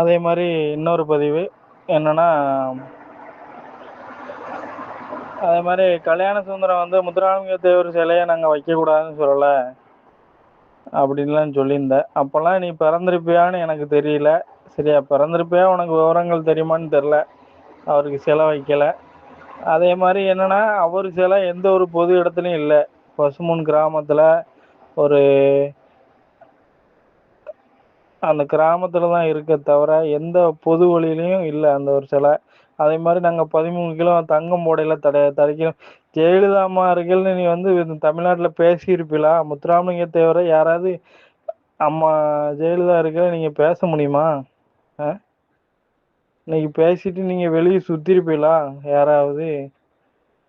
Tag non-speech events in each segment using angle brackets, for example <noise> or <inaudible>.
அதே மாதிரி இன்னொரு பதிவு என்னன்னா அதே மாதிரி கல்யாண சுந்தரம் வந்து முத்துராமலிங்க தேவர் சிலையை நாங்கள் வைக்கக்கூடாதுன்னு சொல்லலை அப்படின்லாம் சொல்லியிருந்தேன். அப்போல்லாம் நீ பிறந்திருப்பியான்னு எனக்கு தெரியல. சரியா பிறந்திருப்பியா? உனக்கு விவரங்கள் தெரியுமான்னு தெரில அவருக்கு சிலை வைக்கலை. அதே மாதிரி என்னன்னா அவர் சிலை எந்த ஒரு பொது இடத்துலையும் இல்லை. பசுமுன் கிராமத்தில் ஒரு அந்த கிராமத்தில் தான் இருக்க தவிர எந்த பொது வழியிலையும் இல்லை அந்த ஒரு சிலை. அதே மாதிரி நாங்கள் பதிமூணு கிலோ தங்கம் போடையில் தடை தடைக்கணும் ஜெயலலிதா அம்மா இருக்கல்னு நீ வந்து இந்த தமிழ்நாட்டில் பேசியிருப்பீங்களா முத்துராமலிங்க தேவரை யாராவது அம்மா ஜெயலலிதா இருக்க நீங்கள் பேச முடியுமா? ஆ? இன்னைக்கு பேசிட்டு நீங்கள் வெளியே சுற்றிருப்பீங்களா யாராவது?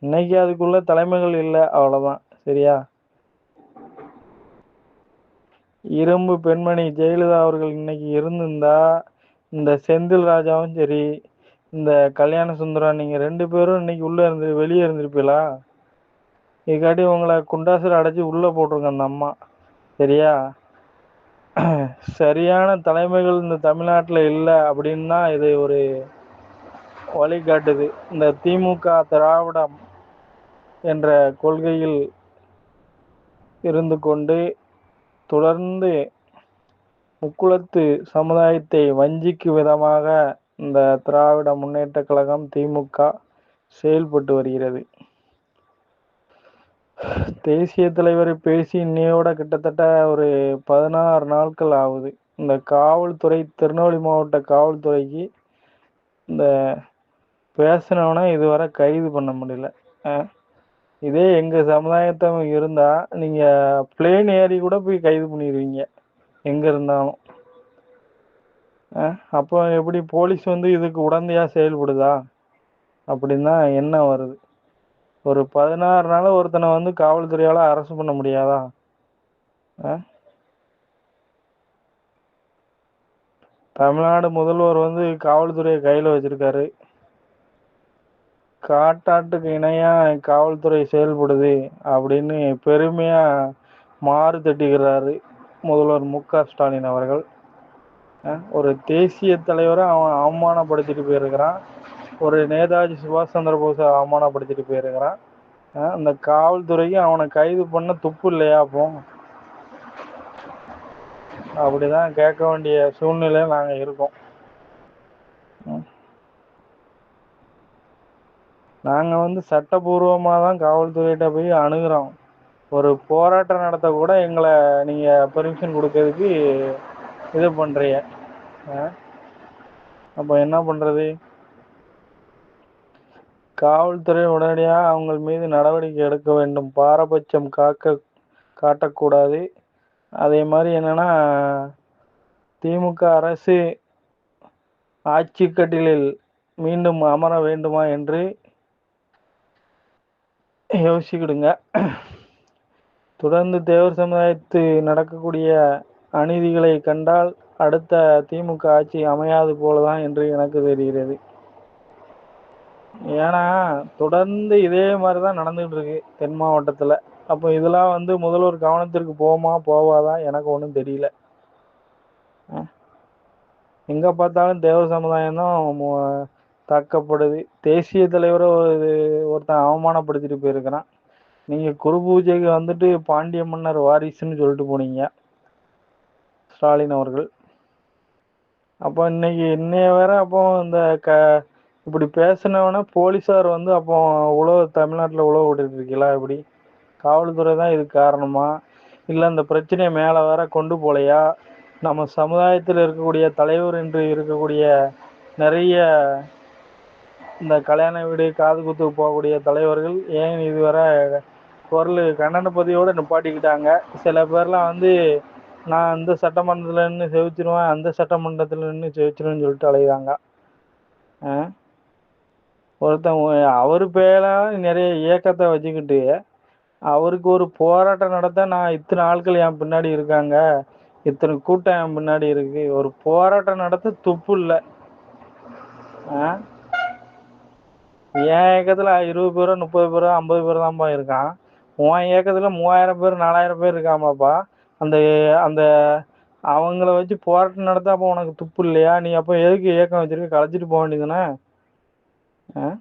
இன்னைக்கு அதுக்குள்ள தலைமைகள் இல்லை அவ்வளோதான் சரியா? இரும்பு பெண்மணி ஜெயலலிதா அவர்கள் இன்னைக்கு இருந்திருந்தா இந்த செந்தில் ராஜாவும் சரி இந்த கல்யாண சுந்தரம் நீங்கள் ரெண்டு பேரும் இன்னைக்கு உள்ளே இருந்து வெளியே இருந்திருப்பீங்களா? இதுக்காட்டி உங்களை குண்டாசில் அடைச்சி உள்ளே போட்டிருங்க அந்த அம்மா. சரியா? <clears throat> சரியான தலைமைகள் இந்த தமிழ்நாட்டில் இல்லை அப்படின்னு தான் இது ஒரு வழிகாட்டுது. இந்த திமுக திராவிடம் என்ற கொள்கையில் இருந்து கொண்டு தொடர்ந்து முக்குளத்து சமுதாயத்தை வஞ்சிக்கும் விதமாக இந்த திராவிட முன்னேற்ற கழகம் திமுக செயல்பட்டு வருகிறது. தேசிய தலைவர் பேசி இன்னையோட கிட்டத்தட்ட ஒரு பதினாறு நாட்கள் ஆகுது. இந்த காவல்துறை திருநெல்வேலி மாவட்ட காவல்துறைக்கு இந்த பேசினவனை இதுவரை கைது பண்ண முடியல. இதே எங்கள் சமுதாயத்தவங்க இருந்தால் நீங்கள் பிளேன் ஏறி கூட போய் கைது பண்ணிடுவீங்க எங்கே இருந்தாலும். அப்போ எப்படி போலீஸ் வந்து இதுக்கு உடந்தையா செயல்படுதா? அப்படின்னா என்ன எண்ணம் வருது? ஒரு பதினாறு நாள் ஒருத்தனை வந்து காவல்துறையால் அரெஸ்ட் பண்ண முடியாதா? தமிழ்நாடு முதல்வர் வந்து காவல்துறையை கையில் வச்சிருக்காரு. காட்டாட்டுக்கு இணையா காவல்துறை செயல்படுது அப்படின்னு பெருமையா மாறு தட்டுகிறாரு முதல்வர் மு க ஸ்டாலின் அவர்கள். ஒரு தேசிய தலைவரை அவன் அவமானப்படுத்திட்டு போயிருக்கிறான். ஒரு நேதாஜி சுபாஷ் சந்திர போஸை அவமானப்படுத்திட்டு போயிருக்கிறான். அந்த காவல்துறைக்கு அவனை கைது பண்ண துப்பு இல்லையா அப்போ? அப்படிதான் கேட்க வேண்டிய சூழ்நிலையில் நாங்கள் இருக்கோம் ம். நாங்கள் வந்து சட்டபூர்வமாக தான் காவல்துறையிட்ட போய் அணுகிறோம். ஒரு போராட்டம் நடத்த கூட எங்களை நீங்கள் பெர்மிஷன் கொடுக்கறதுக்கு இது பண்ணுறீங்க அப்போ என்ன பண்ணுறது காவல்துறை உடனடியாக அவங்க மீது நடவடிக்கை எடுக்க வேண்டும். பாரபட்சம் காக்க காட்டக்கூடாது. அதே மாதிரி என்னன்னா திமுக அரசு ஆட்சி கட்டிலில் மீண்டும் அமர வேண்டுமா என்று யோசிக்கிடுங்க. தொடர்ந்து தேவர் சமுதாயத்து நடக்கக்கூடிய அநீதிகளை கண்டால் அடுத்த திமுக ஆட்சி அமையாது போலதான் என்று எனக்கு தெரிகிறது. ஏன்னா தொடர்ந்து இதே மாதிரி தான் நடந்துகிட்டு இருக்கு தென் மாவட்டத்தில். அப்போ இதெல்லாம் வந்து முதல்வர் கவனத்திற்கு போமா போவாதா எனக்கு ஒன்றும் தெரியல. எங்கே எங்க பார்த்தாலும் தேவர் சமுதாயம் தான் தாக்கப்படுது. தேசிய தலைவரை ஒருத்தன் அவமானப்படுத்திட்டு போயிருக்கிறான். நீங்க குரு பூஜைக்கு வந்துட்டு பாண்டிய மன்னர் வாரிசுன்னு சொல்லிட்டு போனீங்க. ஸ்டாலின் அவர்கள். அப்போ இன்னைக்கு இன்னைய வேற அப்போ இந்த க இப்படி பேசினவன போலீஸார் வந்து அப்போ உழவு தமிழ்நாட்டில் உழவு விட்டுட்டு இருக்கீங்களா? இப்படி காவல்துறை தான் இதுக்கு காரணமா? இல்லை இந்த பிரச்சனையை மேலே வேற கொண்டு போலையா? நம்ம சமுதாயத்தில் இருக்கக்கூடிய தலைவர் என்று இருக்கக்கூடிய நிறைய இந்த கல்யாண வீடு காது குத்து போகக்கூடிய தலைவர்கள் ஏன் இதுவரை குரல் கண்டன பதிவோட நிப்பாட்டிக்கிட்டாங்க? சில பேர்லாம் வந்து நான் இந்த சட்டமன்றத்தில் நின்று செவிச்சிருவேன் அந்த சட்டமன்றத்தில் நின்று செவிச்சிருவேன்னு சொல்லிட்டு அலையுறாங்க. ஆ? ஒருத்தன் அவர் பேராக நிறைய இயக்கத்தை வச்சுக்கிட்டு அவருக்கு ஒரு போராட்டம் நடத்த நான் இத்தனை ஆட்கள் என் பின்னாடி இருக்காங்க இத்தனை கூட்டம் என் பின்னாடி இருக்கு ஒரு போராட்டம் நடத்த துப்பு இல்லை. ஆ? என் ஏக்கத்துல இருபது பேரோ முப்பது பேரோ ஐம்பது பேர் தான்ப்பா இருக்கான். உன் ஏக்கத்துல மூவாயிரம் பேர் நாலாயிரம் பேர் இருக்காமாப்பா. அந்த அந்த அவங்கள வச்சு போராட்டம் நடத்த அப்போ உனக்கு துப்பு இல்லையா? நீ அப்போ எதுக்கு ஏக்கம் வச்சிருக்க? கலைச்சிட்டு போக வேண்டியதுதானே? ஆ?